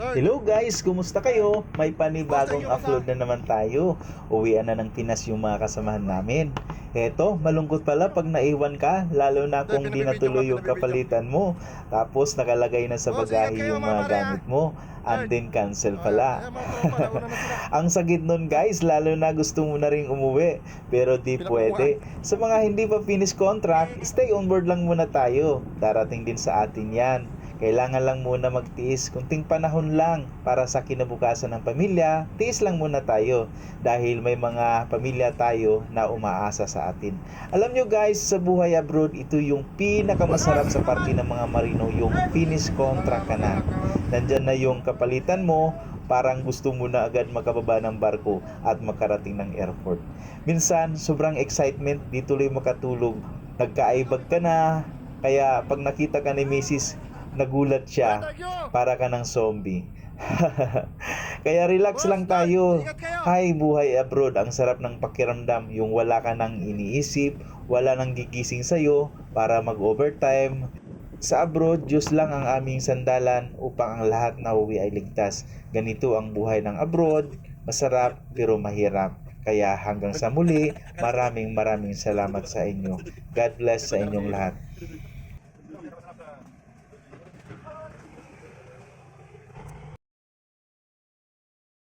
Hello guys, kumusta kayo? May panibagong upload na naman tayo. Uwian na ng Pinas yung mga kasamahan namin. Eto, malungkot pala pag naiwan ka, lalo na kung di natuloy yung kapalitan mo. Tapos nakalagay na sa bagahe yung mga gamit mo. And then cancel pala. Ang sagit nun guys, lalo na gusto mo na rin umuwi. Pero di pwede. Sa mga hindi pa finish contract, stay on board lang muna tayo. Darating din sa atin yan. Kailangan lang muna magtiis, kunting panahon lang para sa kinabukasan ng pamilya, tiis lang muna tayo dahil may mga pamilya tayo na umaasa sa atin. Alam nyo guys, sa buhay abroad, ito yung pinakamasarap sa parte ng mga marino, yung finish contract ka na. Nandyan na yung kapalitan mo, parang gusto mo na agad makababa ng barko at makarating ng airport. Minsan, sobrang excitement, di tuloy makatulog. Nagkaaibag ka na, kaya pag nakita ka ni Mrs., nagulat siya para ka ng zombie. Kaya relax lang tayo. Hi, buhay abroad. Ang sarap ng pakiramdam. Yung wala ka nang iniisip, wala nang gigising sa'yo para mag-overtime. Sa abroad, Diyos lang ang aming sandalan upang ang lahat na uwi ay ligtas. Ganito ang buhay ng abroad. Masarap pero mahirap. Kaya hanggang sa muli, maraming maraming salamat sa inyo. God bless sa inyong lahat.